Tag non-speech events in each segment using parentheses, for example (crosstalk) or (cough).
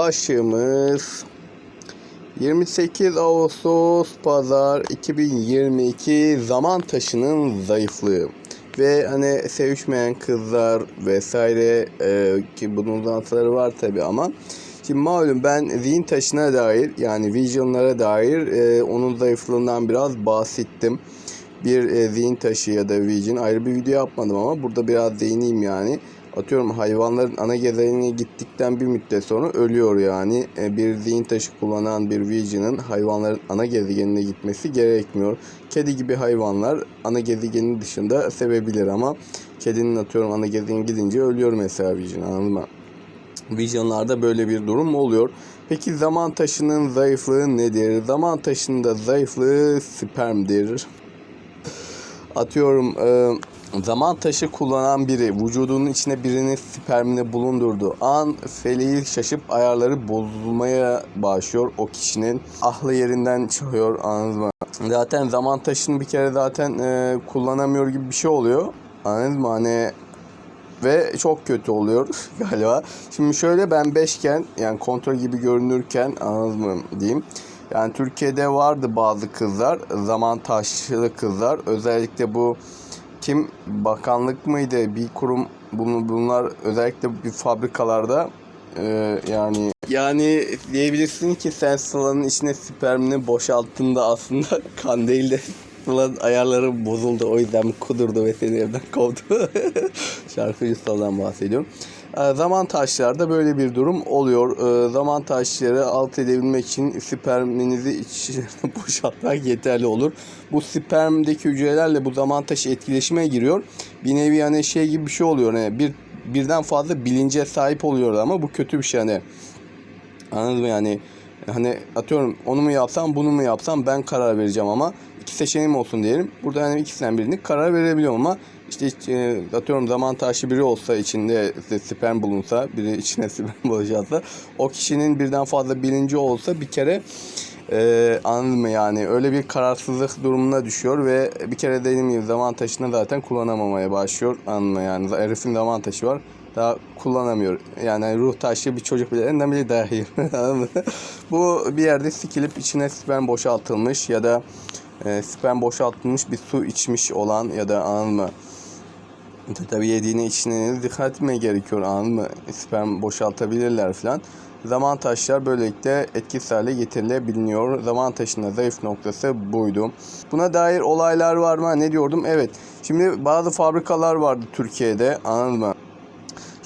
başlığımız 28 Ağustos Pazar 2022 zaman taşının zayıflığı ve hani sevişmeyen kızlar vesaire e, ki bunun uzantıları var tabi ama şimdi malum ben zihin taşına dair yani visionlara dair e, onun zayıflığından biraz bahsettim bir e, zihin taşı ya da vision ayrı bir video yapmadım ama burada biraz değineyim yani. Atıyorum hayvanların ana gezegenine gittikten bir müddet sonra ölüyor yani. E, bir zihin taşı kullanan bir vision'ın hayvanların ana gezegenine gitmesi gerekmiyor. Kedi gibi hayvanlar ana gezegenin dışında sevebilir ama kedinin atıyorum ana gezegenine gidince ölüyor mesela vision anladın mı? Vizyonlarda böyle bir durum oluyor. Peki zaman taşının zayıflığı nedir? Zaman taşının da zayıflığı spermdir atıyorum e, zaman taşı kullanan biri vücudunun içine birini spermini bulundurduğu an feleği şaşıp ayarları bozulmaya başlıyor o kişinin ahlı yerinden çıkıyor anladınız mı? Zaten zaman taşını bir kere zaten e, kullanamıyor gibi bir şey oluyor. Anladınız mı? Hani ve çok kötü oluyor (laughs) galiba. Şimdi şöyle ben beşken yani kontrol gibi görünürken anladınız mı diyeyim. Yani Türkiye'de vardı bazı kızlar, zaman taşlı kızlar. Özellikle bu kim bakanlık mıydı bir kurum bunu bunlar özellikle bir fabrikalarda e, yani yani diyebilirsin ki sen sılanın içine spermini boşalttığında aslında (laughs) kan değil de sılanın ayarları bozuldu o yüzden kudurdu ve seni evden kovdu. (laughs) Şarkıcı sıladan bahsediyorum. E, Zaman taşlarda böyle bir durum oluyor. E, Zaman taşları alt edebilmek için sperminizi içine (laughs) boşaltmak yeterli olur. Bu spermdeki hücrelerle bu zaman taşı etkileşime giriyor. Bir nevi yani şey gibi bir şey oluyor. Yani bir birden fazla bilince sahip oluyor ama bu kötü bir şey hani. Anladın mı yani? Hani atıyorum onu mu yapsam bunu mu yapsam ben karar vereceğim ama iki seçeneğim olsun diyelim. Burada hani ikisinden birini karar verebiliyorum ama işte e, atıyorum zaman taşı biri olsa içinde sperm bulunsa biri içine (laughs) sperm boşaltsa o kişinin birden fazla bilinci olsa bir kere e, anladın mı yani öyle bir kararsızlık durumuna düşüyor ve bir kere dediğim gibi zaman taşını zaten kullanamamaya başlıyor anladın mı yani herifin zaman taşı var daha kullanamıyor. Yani ruh taşı bir çocuk bile elinden bile dahil. (laughs) Bu bir yerde sikilip içine sperm boşaltılmış ya da e, sperm boşaltılmış bir su içmiş olan ya da anladın mı? Tabii yediğine içine dikkat etmeye gerekiyor anladın mı? Sperm boşaltabilirler falan. Zaman taşlar böylelikle etkisiz hale getirilebiliyor. Zaman taşının zayıf noktası buydu. Buna dair olaylar var mı? Ne diyordum? Evet. Şimdi bazı fabrikalar vardı Türkiye'de anladın mı?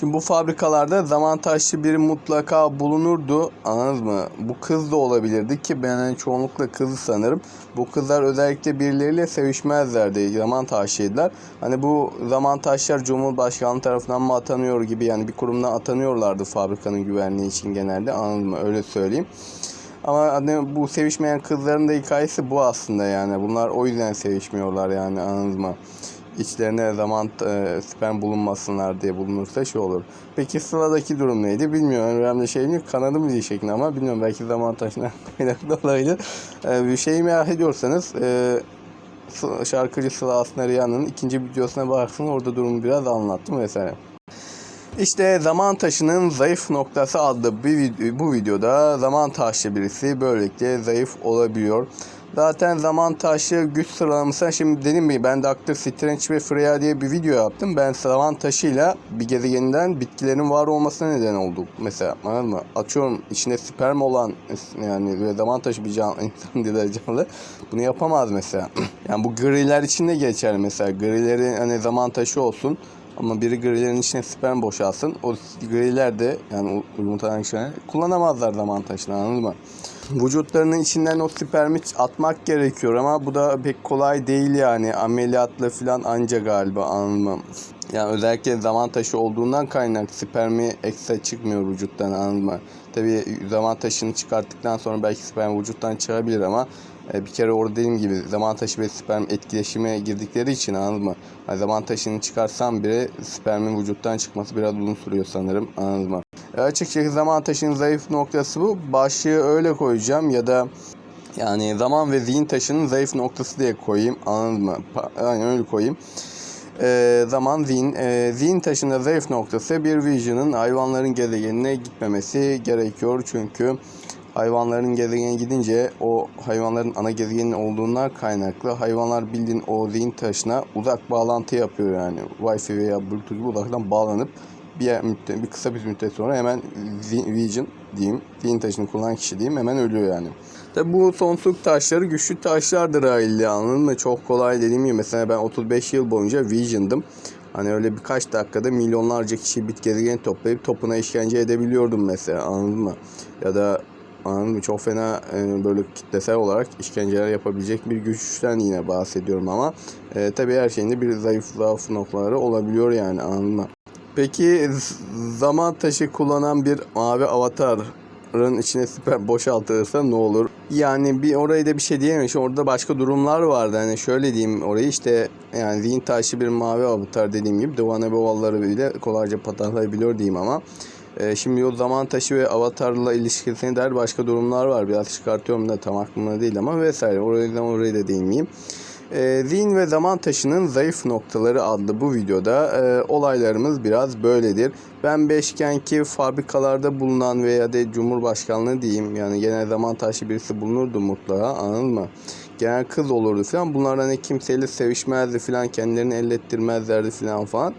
Şimdi bu fabrikalarda zaman taşlı biri mutlaka bulunurdu. Anladınız mı? Bu kız da olabilirdi ki ben yani çoğunlukla kızı sanırım. Bu kızlar özellikle birileriyle sevişmezlerdi. Zaman taşıydılar. Hani bu zaman taşlar Cumhurbaşkanlığı tarafından mı atanıyor gibi yani bir kurumdan atanıyorlardı fabrikanın güvenliği için genelde. Anladın mı? Öyle söyleyeyim. Ama hani bu sevişmeyen kızların da hikayesi bu aslında yani. Bunlar o yüzden sevişmiyorlar yani anladınız mı? İçlerine zaman e, sperm bulunmasınlar diye bulunursa şey olur. Peki sıradaki durum neydi bilmiyorum. Önemli şey mi? Kanadı mı diye şeklinde ama bilmiyorum. Belki zaman taşına kaynaklı (laughs) olabilir. E, bir şeyi merak ediyorsanız e, şarkıcı Sıla Aslı Rihanna'nın ikinci videosuna baksın. Orada durumu biraz anlattım vesaire. İşte zaman taşının zayıf noktası adlı bir bu videoda zaman taşlı birisi böylelikle zayıf olabiliyor. Zaten zaman taşı güç sıralamasına şimdi dedim mi ben Doctor Strange ve Freya diye bir video yaptım. Ben zaman taşıyla bir gezegeninden bitkilerin var olmasına neden oldu. Mesela anladın mı? Açıyorum içinde sperm olan yani ve zaman taşı bir canlı (laughs) insan diye canlı. Bunu yapamaz mesela. (clears throat) yani bu griler için de geçerli mesela. Grileri hani zaman taşı olsun. Ama biri grilerin içine sperm boşalsın. O griler de yani yumurtadan içine kullanamazlar zaman taşını anladın mı? Vücutlarının içinden o spermi atmak gerekiyor ama bu da pek kolay değil yani. Ameliyatla falan anca galiba anlamam. Yani özellikle zaman taşı olduğundan kaynak spermi ekstra çıkmıyor vücuttan anlamam. Tabi zaman taşını çıkarttıktan sonra belki sperm vücuttan çıkabilir ama bir kere orada dediğim gibi zaman taşı ve sperm etkileşime girdikleri için anladın mı? Yani zaman taşını çıkarsam bile spermin vücuttan çıkması biraz uzun sürüyor sanırım anladın mı? E açıkçası zaman taşının zayıf noktası bu. Başlığı öyle koyacağım ya da yani zaman ve zihin taşının zayıf noktası diye koyayım anladın mı? Yani öyle koyayım. Ee, zaman zihin. Ee, zihin taşında zayıf noktası bir Vision'ın hayvanların gezegenine gitmemesi gerekiyor. Çünkü hayvanların gezegenine gidince o hayvanların ana gezegenin olduğundan kaynaklı hayvanlar bildiğin o zihin taşına uzak bağlantı yapıyor yani. Wi-Fi veya Bluetooth gibi uzaktan bağlanıp bir, müddet, bir kısa bir müddet sonra hemen Vision diyeyim, zihin kullanan kişi diyeyim hemen ölüyor yani. Tabi bu sonsuzluk taşları güçlü taşlardır haliyle anladın mı? Çok kolay dediğim gibi mesela ben 35 yıl boyunca Vision'dım. Hani öyle birkaç dakikada milyonlarca kişi bit gezegen toplayıp topuna işkence edebiliyordum mesela anladın mı? Ya da anladın mı? Çok fena e, böyle kitlesel olarak işkenceler yapabilecek bir güçten yine bahsediyorum ama e, tabii her şeyin de bir zayıf zayıf noktaları olabiliyor yani anladın mı? Peki zaman taşı kullanan bir mavi avatarın içine süper boşaltılırsa ne olur? Yani bir orayı da bir şey diyemem. Şimdi orada başka durumlar vardı. Hani şöyle diyeyim orayı işte yani zihin taşı bir mavi avatar dediğim gibi Doğan Ebevalları bile kolayca patahlayabiliyor diyeyim ama e, şimdi o zaman taşı ve avatarla ilişkisine dair başka durumlar var. Biraz çıkartıyorum da tam aklımda değil ama vesaire. Orayı da orayı da değinmeyeyim. E, zihin ve zaman taşının zayıf noktaları adlı bu videoda e, olaylarımız biraz böyledir. Ben beşgenki fabrikalarda bulunan veya de Cumhurbaşkanlığı diyeyim yani genel zaman taşı birisi bulunurdu mutlaka anladın mı? Genel kız olurdu falan. Bunlar hani kimseyle sevişmezdi falan kendilerini ellettirmezlerdi falan falan.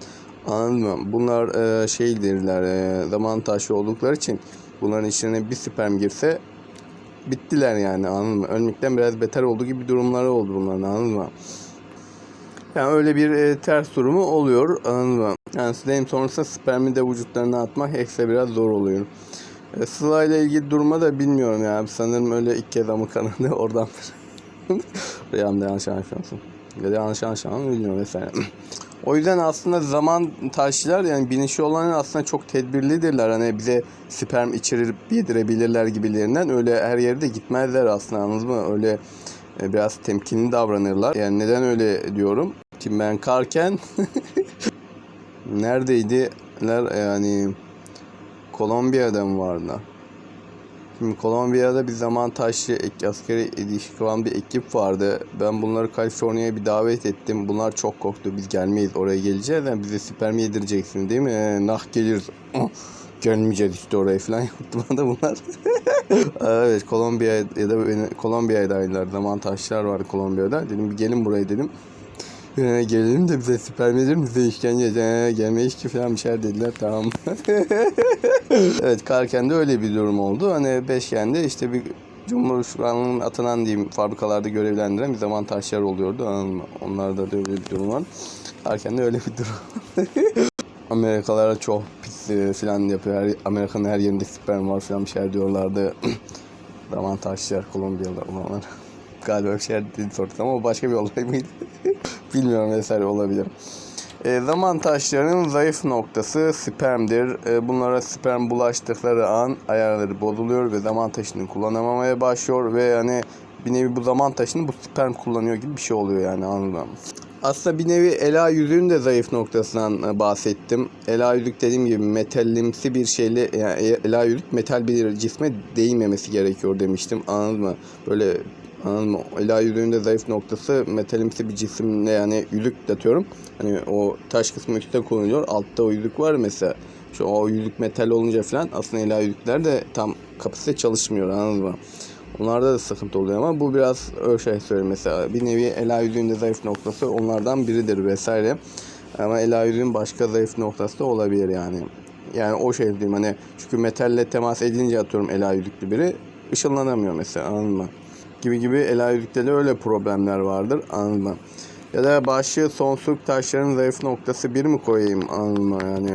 Anladın mı? Bunlar e, şeydirler e, zaman taşı oldukları için bunların içine bir sperm girse bittiler yani anladın mı? Ölmekten biraz beter olduğu gibi durumları oldu bunların anladın mı? Yani öyle bir e, ters durumu oluyor anladın mı? Yani sizlerin sonrasında spermi de vücutlarına atmak ekstra biraz zor oluyor. E, Sıla ile ilgili duruma da bilmiyorum yani. Sanırım öyle ilk kez amı kanadı (laughs) oradan. (laughs) Rüyamda yanlış anlaşılmasın. Ya da yanlış anlaşılmasın bilmiyorum vesaire. O yüzden aslında zaman taşlar yani bilinçli olanlar aslında çok tedbirlidirler. Hani bize sperm içirip yedirebilirler gibilerinden. Öyle her yerde gitmezler aslında anladınız mı? Öyle e, biraz temkinli davranırlar. Yani neden öyle diyorum? Şimdi ben karken (laughs) neredeydiler yani Kolombiya'da mı vardı? Şimdi Kolombiya'da bir zaman taşlı askeri ilişki olan bir ekip vardı. Ben bunları Kaliforniya'ya bir davet ettim. Bunlar çok korktu. Biz gelmeyiz oraya geleceğiz. Yani bize sperm yedireceksin değil mi? Ee, nah geliriz. Oh, Gelmeyeceğiz işte oraya falan (laughs) yaptı bana bunlar. (laughs) evet Kolombiya ya da beni- Kolombiya'daydılar. Zaman taşlar vardı Kolombiya'da. Dedim bir gelin buraya dedim. Ee, gelelim de bize sperm yedirin bize işkence ee, gelmeyiz ki falan bir şeyler dediler tamam. (laughs) evet Karken'de öyle bir durum oldu. Hani Beşken'de işte bir Cumhurbaşkanlığının atanan diyeyim fabrikalarda görevlendiren bir zaman taşlar oluyordu. Onlarda da öyle bir durum var. Karken'de öyle bir durum. (laughs) Amerikalılara çok pis e, falan yapıyor. Her, Amerika'nın her yerinde sperm var falan bir şeyler diyorlardı. (clears throat) zaman taşlar Kolombiyalı olanlar. (laughs) Galiba bir şeyler dedi sordu ama başka bir olay mıydı? Bilmiyorum vesaire olabilir. E, zaman taşlarının zayıf noktası spermdir. E, bunlara sperm bulaştıkları an ayarları bozuluyor ve zaman taşını kullanamamaya başlıyor ve yani bir nevi bu zaman taşını bu sperm kullanıyor gibi bir şey oluyor yani anladın mı? Aslında bir nevi ela yüzüğün de zayıf noktasından e, bahsettim. Ela yüzük dediğim gibi metallimsi bir şeyle yani ela yüzük metal bir cisme değmemesi gerekiyor demiştim. Anladın mı? Böyle anladın mı? Ela yüzüğün de zayıf noktası metalimsi bir cisimle yani yüzük atıyorum. Hani o taş kısmı üstte konuluyor. Altta o yüzük var mesela. Şu o yüzük metal olunca falan aslında ela yüzükler de tam kapasite çalışmıyor anladın mı? Onlarda da sıkıntı oluyor ama bu biraz öyle şey söyleyeyim mesela. Bir nevi ela yüzüğün de zayıf noktası onlardan biridir vesaire. Ama ela yüzüğün başka zayıf noktası da olabilir yani. Yani o şey diyeyim hani çünkü metalle temas edince atıyorum ela yüzüklü biri ışınlanamıyor mesela anladın mı? Gibi gibi ela yüzükte de öyle problemler vardır anladın? Ya da başlığı sonsuzluk taşların zayıf noktası bir mi koyayım anladın yani?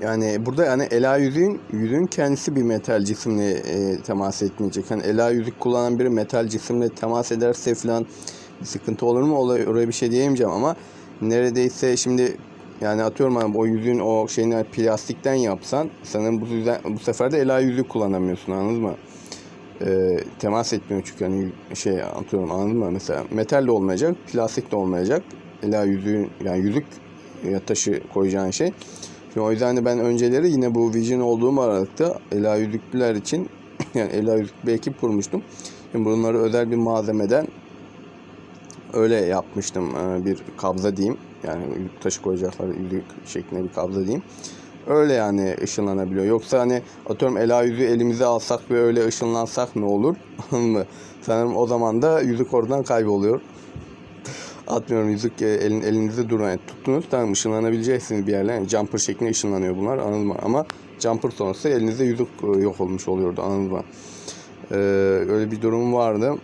Yani burada yani ela yüzüğün, yüzüğün kendisi bir metal cisimle e, temas etmeyecek. Hani ela yüzük kullanan biri metal cisimle temas ederse falan bir sıkıntı olur mu? Olay, oraya bir şey diyemeyeceğim ama neredeyse şimdi yani atıyorum hani o yüzüğün o şeyini plastikten yapsan sanırım bu, yüzden, bu sefer de ela yüzük kullanamıyorsun anladın mı? E, temas etmiyor çünkü hani şey atıyorum anladın mı? Mesela metal de olmayacak, plastik de olmayacak. Ela yüzüğün yani yüzük ya taşı koyacağın şey. Şimdi o yüzden de ben önceleri yine bu Vision olduğum aralıkta Ela Yüzüklüler için (laughs) yani Ela Yüzük bir ekip kurmuştum. Şimdi bunları özel bir malzemeden öyle yapmıştım e, bir kabza diyeyim. Yani taşı koyacakları yük şeklinde bir kablo diyeyim. Öyle yani ışınlanabiliyor. Yoksa hani atıyorum ela yüzüğü elimize alsak ve öyle ışınlansak ne olur? (laughs) Sanırım o zaman da yüzük oradan kayboluyor. Atmıyorum yüzük e, elin, elinizde durun. Yani tuttunuz tamam ışınlanabileceksiniz bir yerden. Yani jumper şeklinde ışınlanıyor bunlar mı? Ama jumper sonrası elinizde yüzük e, yok olmuş oluyordu mı? Ee, öyle bir durum vardı.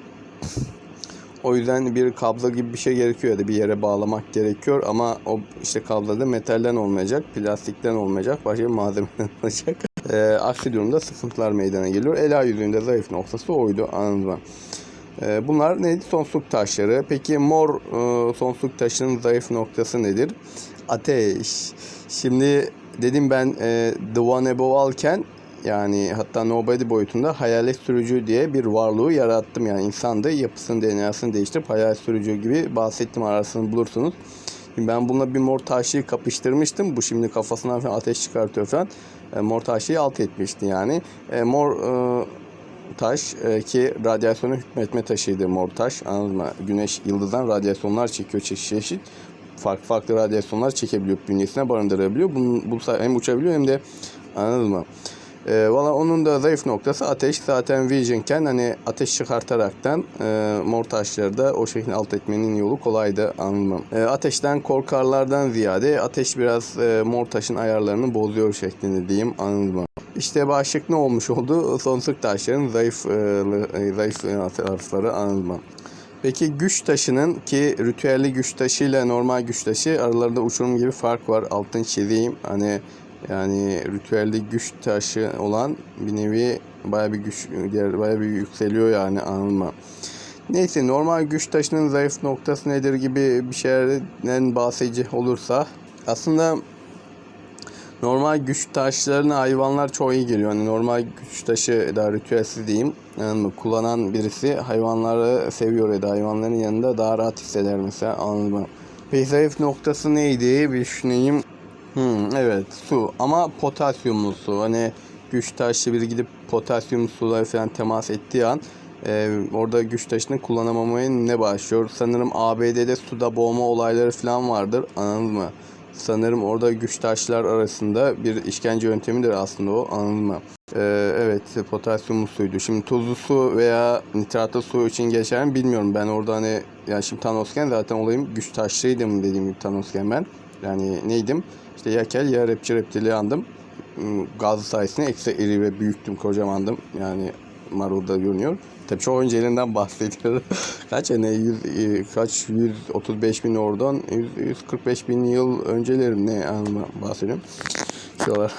O yüzden bir kablo gibi bir şey gerekiyor ya da bir yere bağlamak gerekiyor ama o işte kablo da metalden olmayacak, plastikten olmayacak, başka bir malzemeden (laughs) olacak. Ee, aksi durumda sıkıntılar meydana geliyor. Ela yüzüğünde zayıf noktası oydu anladın mı? Ee, bunlar neydi? Sonsuzluk taşları. Peki mor e, sonsuzluk taşının zayıf noktası nedir? Ateş. Şimdi dedim ben e, The One Above alken yani hatta Nobody boyutunda hayalet sürücü diye bir varlığı yarattım. Yani insan da yapısını, DNA'sını değiştirip hayalet sürücü gibi bahsettim arasını bulursunuz. Şimdi ben bununla bir mor taşıyı kapıştırmıştım. Bu şimdi kafasından falan ateş çıkartıyor falan. E, mor taşıyı alt etmişti yani. E, mor e, taş e, ki radyasyonu hükmetme taşıydı mor taş. Anladın mı? Güneş yıldızdan radyasyonlar çekiyor çeşit çeşit. Farklı farklı radyasyonlar çekebiliyor, bünyesine barındırabiliyor. Bunun, bu hem uçabiliyor hem de anladın mı? E, Valla onun da zayıf noktası ateş. Zaten Vision'ken hani ateş çıkartaraktan e, mor taşları da o şekilde alt etmenin yolu kolaydı anlamam. E, ateşten korkarlardan ziyade ateş biraz e, mor taşın ayarlarını bozuyor şeklinde diyeyim anlamam. İşte başlık ne olmuş oldu? Sonsuzluk taşların zayıf e, zayıf tarafları anlamam. Peki güç taşının ki ritüelli güç taşı ile normal güç taşı aralarında uçurum gibi fark var. Altını çizeyim. Hani yani ritüelde güç taşı olan bir nevi baya bir güç baya bir yükseliyor yani anılma. Neyse normal güç taşının zayıf noktası nedir gibi bir şeylerden bahsedecek olursa aslında normal güç taşlarına hayvanlar çok iyi geliyor. Hani normal güç taşı da ritüelsiz diyeyim. Yani kullanan birisi hayvanları seviyor ya da hayvanların yanında daha rahat hisseder mesela anladın Peki zayıf noktası neydi? Bir düşüneyim. Hmm, evet su ama potasyumlu su. Hani güç taşı biri gidip potasyum suları falan temas ettiği an e, orada güç taşını kullanamamaya ne başlıyor? Sanırım ABD'de suda boğma olayları falan vardır. Anladın mı? Sanırım orada güç taşlar arasında bir işkence yöntemidir aslında o. Anladın mı? Ee, evet potasyumlu suydu. Şimdi tuzlu su veya nitratlı su için geçer mi bilmiyorum. Ben orada hani yani şimdi Thanos'ken zaten olayım güç taşlıydım dediğim gibi Thanos'ken ben. Yani neydim? İşte ya kel ya rapçi reptiliyandım. Hmm, Gaz sayesinde eksi iri ve büyüktüm, kocamandım. Yani Marvel'da görünüyor. Tabii çok önce elinden bahsediyorum. (laughs) kaç yani 100, kaç 135 bin oradan 100, 145 bin yıl öncelerim ne bahsediyorum. Şuralar.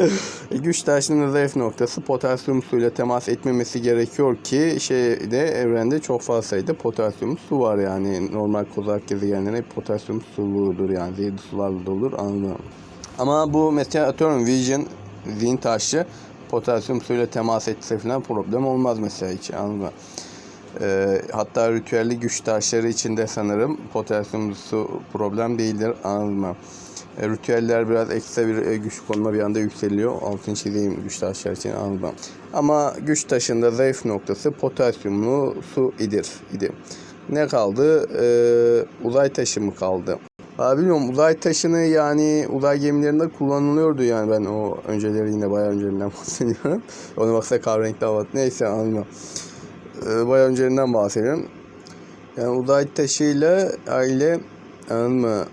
(laughs) Güç taşının zayıf noktası potasyum suyla temas etmemesi gerekiyor ki şeyde evrende çok fazla sayıda potasyum su var yani. Normal kozak gezegenlerin hep potasyum suludur yani zehirli sularla dolur anlamı. Ama bu mesela atıyorum Vision zihin taşı potasyum suyla temas etse falan problem olmaz mesela hiç anladın e, hatta ritüelli güç taşları içinde sanırım potasyum su problem değildir anladın e, ritüeller biraz ekstra bir e, güç konuma bir anda yükseliyor. Altın çizeyim güç taşlar için anladım. Ama güç taşında zayıf noktası potasyumlu su idir idi. Ne kaldı? Ee, uzay taşı mı kaldı? Abi bilmiyorum uzay taşını yani uzay gemilerinde kullanılıyordu yani ben o önceleri yine bayağı önceliğinden (laughs) bahsediyorum. Onu baksa kahverengi hava neyse anlamam. Ee, bayağı önceliğinden bahsediyorum. Yani uzay taşıyla aile anladın?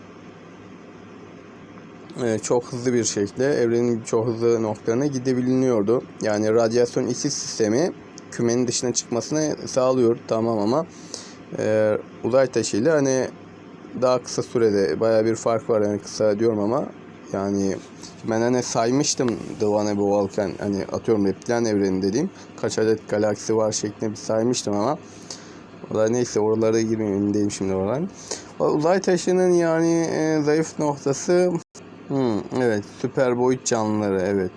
Ee, çok hızlı bir şekilde evrenin çok hızlı noktalarına gidebiliniyordu. Yani radyasyon işi sistemi kümenin dışına çıkmasını sağlıyor tamam ama e, uzay taşıyla hani daha kısa sürede baya bir fark var yani kısa diyorum ama yani ben hani saymıştım The One Above Volcan hani atıyorum reptilen evreni dediğim kaç adet galaksi var şeklinde bir saymıştım ama o da neyse oralara girmeyeyim emin şimdi oradan. Uzay taşının yani e, zayıf noktası evet süper boyut canlıları evet.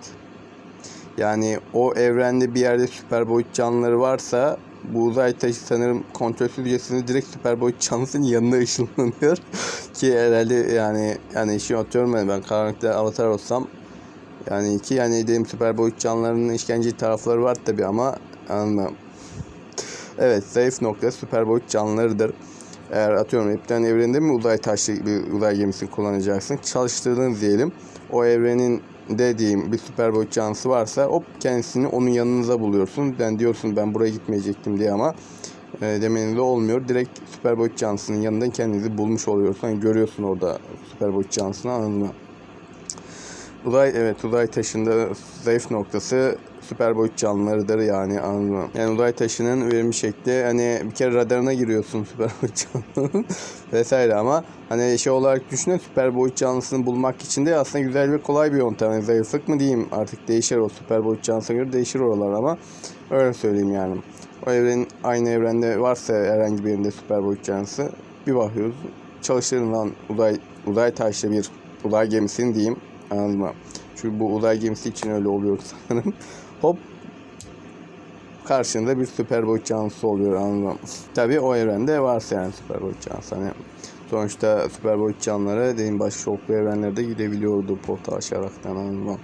Yani o evrende bir yerde süper boyut canlıları varsa bu uzay taşı sanırım kontrolsüzcesine direkt süper boyut canlısının yanına (laughs) ışınlanıyor. ki herhalde yani yani işi atıyorum ben, ben karanlıkta avatar olsam yani ki yani dedim süper boyut canlılarının işkenceli tarafları var tabi ama anlamam. Evet zayıf nokta süper boyut canlılarıdır. Eğer atıyorum hepten evrende mi uzay taşı bir uzay gemisini kullanacaksın. Çalıştırdın diyelim. O evrenin de diyeyim bir süper boyut canlısı varsa hop kendisini onun yanınıza buluyorsun. Ben diyorsun ben buraya gitmeyecektim diye ama e, demenizde olmuyor. Direkt süper boyut canlısının yanından kendinizi bulmuş oluyorsun. Hani görüyorsun orada süper boyut canlısını anladın mı? Uzay evet uzay taşında zayıf noktası süper boyut canlılarıdır yani anladın mı? Yani uzay taşının verilmiş şekli hani bir kere radarına giriyorsun süper (laughs) boyut canlının vesaire ama hani şey olarak düşünün süper boyut canlısını bulmak için de aslında güzel ve kolay bir yöntem. Yani zayıflık mı diyeyim artık değişir o süper boyut canlısına göre değişir oralar ama öyle söyleyeyim yani. O evrenin aynı evrende varsa herhangi bir yerinde süper boyut canlısı bir bakıyoruz çalıştırılan uzay uzay taşlı bir uzay gemisini diyeyim anladın? Çünkü bu uzay gemisi için öyle oluyor (laughs) sanırım. Hop karşında bir süper boyut canlısı oluyor anladın mı? Tabii o evrende varsa yani süper boyut canlısı. Hani sonuçta süper boyut canlıları dediğim başka çoklu evrenlerde gidebiliyordu portal aşaraktan anladın mı?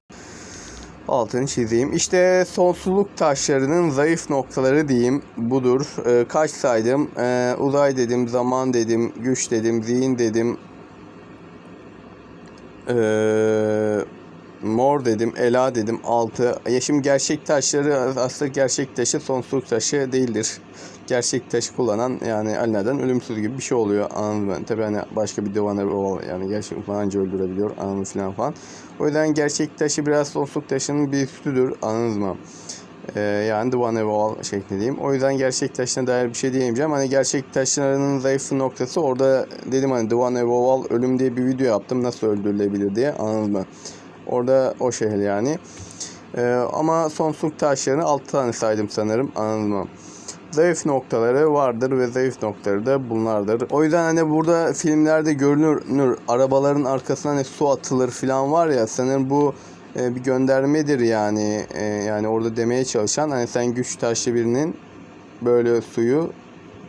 Altını çizeyim. İşte sonsuzluk taşlarının zayıf noktaları diyeyim budur. Ee, kaç saydım? Ee, uzay dedim, zaman dedim, güç dedim, zihin dedim. Ee, mor dedim, ela dedim, altı. Ya şimdi gerçek taşları aslında gerçek taşı sonsuzluk taşı değildir. Gerçek taşı kullanan yani Alina'dan ölümsüz gibi bir şey oluyor anladın mı? Tabi hani başka bir divane o yani gerçek anca öldürebiliyor anladın filan falan. O yüzden gerçek taşı biraz sonsuzluk taşının bir üstüdür anladınız mı? Ee, yani The One Evolve şeklinde diyeyim. O yüzden gerçek taşına dair bir şey diyemeyeceğim. Hani gerçek taşlarının zayıf noktası orada dedim hani The One Evolve ölüm diye bir video yaptım. Nasıl öldürülebilir diye anladın mı? Orada o şehir yani. Ee, ama sonsuzluk taşlarını 6 tane saydım sanırım anladın mı? Zayıf noktaları vardır ve zayıf noktaları da bunlardır. O yüzden hani burada filmlerde görünür arabaların arkasına hani su atılır falan var ya sanırım bu e, bir göndermedir yani E, yani orada demeye çalışan hani sen güç taşlı birinin böyle suyu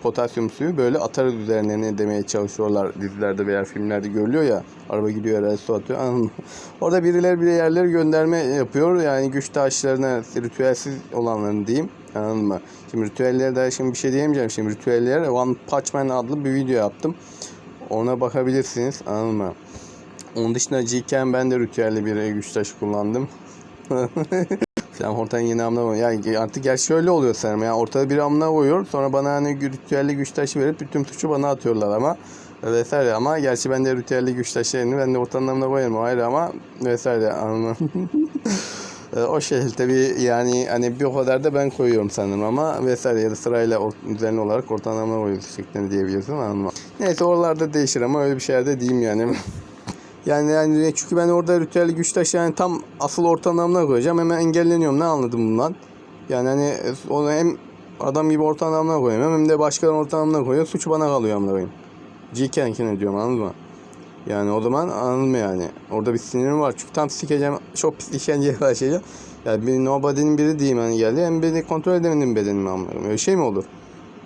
potasyum suyu böyle atarız üzerine demeye çalışıyorlar dizilerde veya filmlerde görülüyor ya araba gidiyor herhalde su atıyor anladın? (laughs) Orada birileri bir yerlere gönderme yapıyor yani güç taşlarına ritüelsiz olanlarını diyeyim anladın mı? Şimdi ritüellere dair şimdi bir şey diyemeyeceğim şimdi ritüellere One Punch Man adlı bir video yaptım ona bakabilirsiniz anladın mı? Onun dışında G'ken ben de ritüelli bir güç taşı kullandım. (laughs) Falan ortadan yeni amına koyuyor. Yani artık gerçi öyle oluyor sanırım. Yani ortada bir amına koyuyor. Sonra bana hani ritüelli güç taşı verip bütün suçu bana atıyorlar ama vesaire ama gerçi ben de ritüelli güç taşlarını ben de ortadan amına koyarım ayrı ama vesaire (laughs) E, o şey tabii yani hani bir o kadar da ben koyuyorum sanırım ama vesaire ya da sırayla or- düzenli olarak ortadan amına koyuyorsun şeklinde diyebilirsin anladın mı? Neyse oralarda değişir ama öyle bir şeyler diyeyim yani. (laughs) Yani, yani çünkü ben orada ritüel güç taşı yani tam asıl orta anlamına koyacağım. Hemen engelleniyorum. Ne anladım bundan? Yani hani onu hem adam gibi orta anlamına koyuyorum hem de başkalarının orta anlamına koyuyor. Suç bana kalıyor amına koyayım. G-Kenkine diyorum anladın mı? Yani o zaman anladın mı yani? Orada bir sinirim var. Çünkü tam sikeceğim. Çok pis işkenceye başlayacağım. Yani bir nobody'nin biri diyeyim hani geldi. Hem beni kontrol edemedim bedenimi koyayım. Öyle şey mi olur?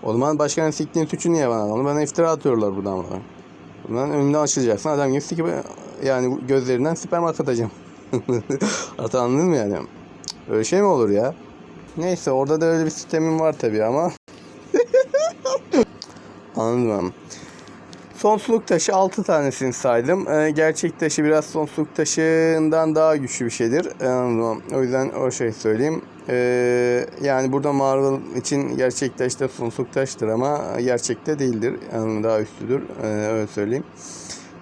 O zaman başkanın siktiğin suçu niye bana kaldı? Bana iftira atıyorlar buradan koyayım. Bundan önünde açılacaksın. Adam gibi sikip yani gözlerinden sperm akıtacağım. Artık (laughs) mı yani? Öyle şey mi olur ya? Neyse orada da öyle bir sistemim var tabii ama. (laughs) Anladım. Sonsuzluk taşı 6 tanesini saydım. Ee, gerçek taşı biraz sonsuzluk taşından daha güçlü bir şeydir. Anladım. O yüzden o şey söyleyeyim. Ee, yani burada Marvel için gerçek taş da sonsuzluk taştır ama gerçekte değildir. Yani daha üstüdür. Ee, öyle söyleyeyim.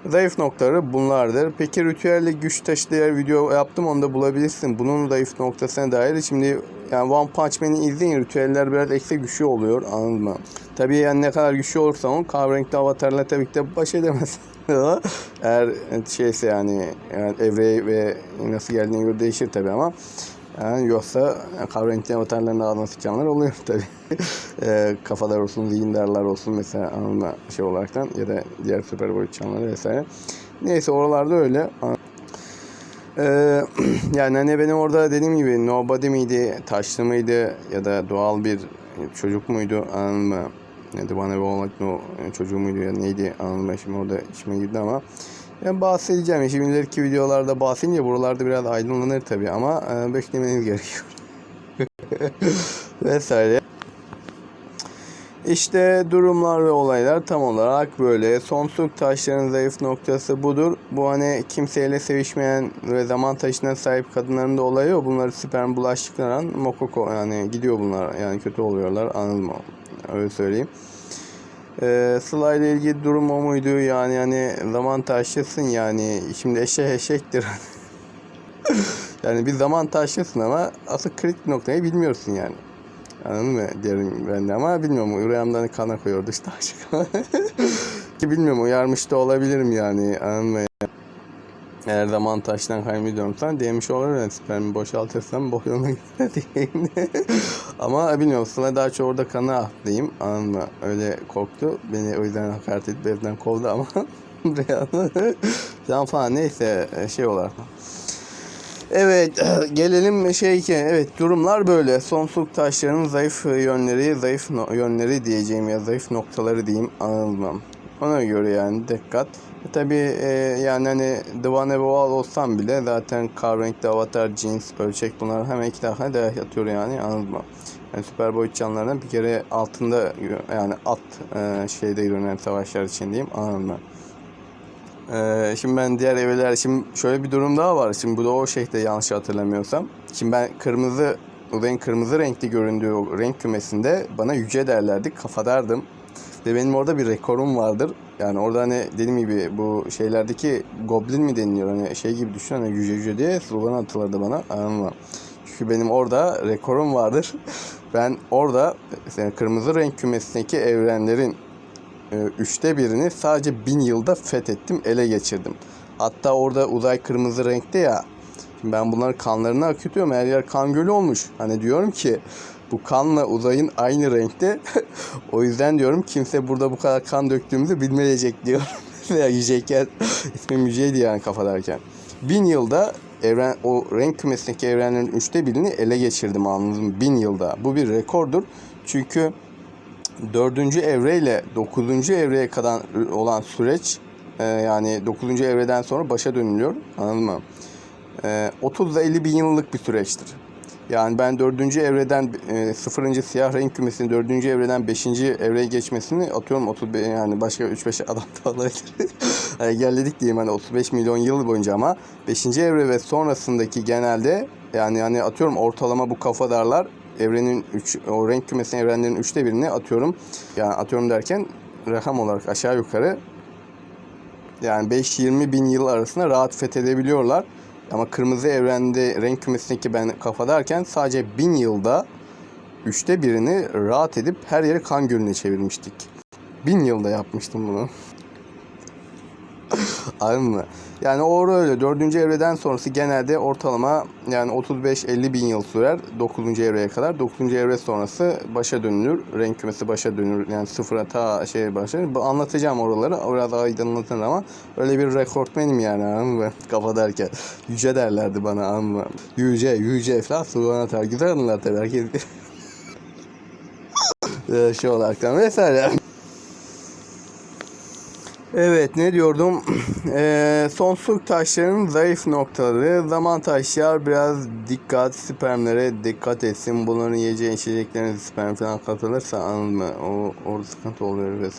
Zayıf noktaları bunlardır. Peki ritüelle güç taşı diğer video yaptım onu da bulabilirsin. Bunun zayıf noktasına dair. Şimdi yani One Punch Man'i izleyin. Ritüeller biraz eksik güçlü oluyor. Anladın mı? Tabii yani ne kadar güçlü olursa o kahverengi avatarla tabii ki de baş edemez. (laughs) Eğer şeyse yani, yani evreye ve nasıl geldiğine göre değişir tabii ama yani yoksa kahverengi avatarların ağzına sıçanlar oluyor (laughs) tabii. e, kafalar olsun, zihindarlar olsun mesela anılma şey olaraktan ya da diğer süper boyut canlıları vesaire. Neyse oralarda öyle. Ee, (clears throat) yani hani benim orada dediğim gibi nobody miydi, taşlı mıydı ya da doğal bir çocuk muydu anladın mı? Ne de bana bir no çocuğu muydu ya neydi anladın mı? Şimdi orada içime girdi ama ben bahsedeceğim. Şimdi ileriki videolarda bahsedince buralarda biraz aydınlanır tabii ama e, beklemeniz gerekiyor. (laughs) Vesaire. İşte durumlar ve olaylar tam olarak böyle. Sonsuzluk taşlarının zayıf noktası budur. Bu hani kimseyle sevişmeyen ve zaman taşına sahip kadınların da olayı o. Bunları sperm bulaştıkları an mokoko yani gidiyor bunlar. Yani kötü oluyorlar mı? Öyle söyleyeyim. Ee, Sıla ile ilgili durum o muydu? Yani hani zaman taşlısın yani. Şimdi eşek eşektir. (laughs) yani bir zaman taşlısın ama asıl kritik noktayı bilmiyorsun yani. Anladın mı? Derim ben de ama bilmiyorum. Rüyamdan kana koyuyordu işte aşık. (laughs) Ki bilmiyorum uyarmış da olabilirim yani. Anladın mı? Eğer zaman taştan kaybediyorsan demiş olabilir. Spermi boşaltırsam boyuna göre diyeyim. (laughs) Ama bilmiyorum Sıla daha çok orada kanı ah diyeyim. Anladın mı? Öyle korktu. Beni o yüzden hakaret edip evden kovdu ama (laughs) Rüyada (laughs) falan neyse şey olarak. Evet (clears throat) gelelim şey ki evet durumlar böyle. Sonsuzluk taşlarının zayıf yönleri, zayıf no- yönleri diyeceğim ya zayıf noktaları diyeyim anılmam. Ona göre yani dikkat. E, Tabi yani hani Divan Evoal olsam bile zaten kar renkli avatar, jeans, ölçek bunlar hemen iki dakika de yatıyor yani anılmam. Yani süper boyut canlılardan bir kere altında yani at e, şeyde yürüyen savaşlar için diyeyim anılmam. Ee, şimdi ben diğer evler şimdi şöyle bir durum daha var. Şimdi bu da o şeyde yanlış hatırlamıyorsam. Şimdi ben kırmızı renk kırmızı renkli göründüğü renk kümesinde bana yüce derlerdi. Kafadardım. Ve benim orada bir rekorum vardır. Yani orada hani dediğim gibi bu şeylerdeki goblin mi deniliyor? Hani şey gibi düşün hani yüce yüce diye slogan atılırdı bana. Ama çünkü benim orada rekorum vardır. (laughs) Ben orada yani kırmızı renk kümesindeki evrenlerin e, üçte birini sadece bin yılda fethettim, ele geçirdim. Hatta orada uzay kırmızı renkte ya. Şimdi ben bunların kanlarını akıtıyorum. Her yer kan gölü olmuş. Hani diyorum ki bu kanla uzayın aynı renkte. (laughs) o yüzden diyorum kimse burada bu kadar kan döktüğümüzü bilmeyecek diyorum. (laughs) Veya yüceyken (laughs) ismim yüceydi yani kafadayken. Bin yılda evren o renk kümesindeki evrenlerin üçte birini ele geçirdim anladım. Bin yılda. Bu bir rekordur. Çünkü dördüncü evreyle dokuzuncu evreye kadar olan süreç e, yani dokuzuncu evreden sonra başa dönülüyor. Anladın mı? E, 30 ile 50 bin yıllık bir süreçtir. Yani ben dördüncü evreden e, sıfırıncı siyah renk kümesinin dördüncü evreden beşinci evreye geçmesini atıyorum 35 yani başka 3-5 adam da olabilir. (laughs) yani geldik diyeyim hani 35 milyon yıl boyunca ama 5. evre ve sonrasındaki genelde yani yani atıyorum ortalama bu kafadarlar evrenin 3 o renk kümesinin evrenlerin üçte birini atıyorum. Yani atıyorum derken rakam olarak aşağı yukarı yani 5-20 bin yıl arasında rahat fethedebiliyorlar. Ama kırmızı evrende renk kümesindeki ben kafadarken sadece bin yılda üçte birini rahat edip her yeri kan gölüne çevirmiştik. Bin yılda yapmıştım bunu. (laughs) Anladın mı? Yani o öyle. Dördüncü evreden sonrası genelde ortalama yani 35-50 bin yıl sürer. Dokuzuncu evreye kadar. Dokuzuncu evre sonrası başa dönülür. Renk kümesi başa dönülür. Yani sıfıra ta şey başlar. Anlatacağım oraları. Biraz aydınlatın ama öyle bir rekortmenim yani anladın mı? (laughs) Kafa derken. Yüce derlerdi bana anladın mı? Yüce, yüce atar. Güzel anılar tabii. Herkes (laughs) Ee, şey olarak da vesaire. Evet ne diyordum? (clears throat) Eee sonsuzluk taşlarının zayıf noktaları. Zaman taşlar biraz dikkat, spermlere dikkat etsin. Bunların yiyeceği içeceklerine sperm falan katılırsa mı? O orada sıkıntı oluyor.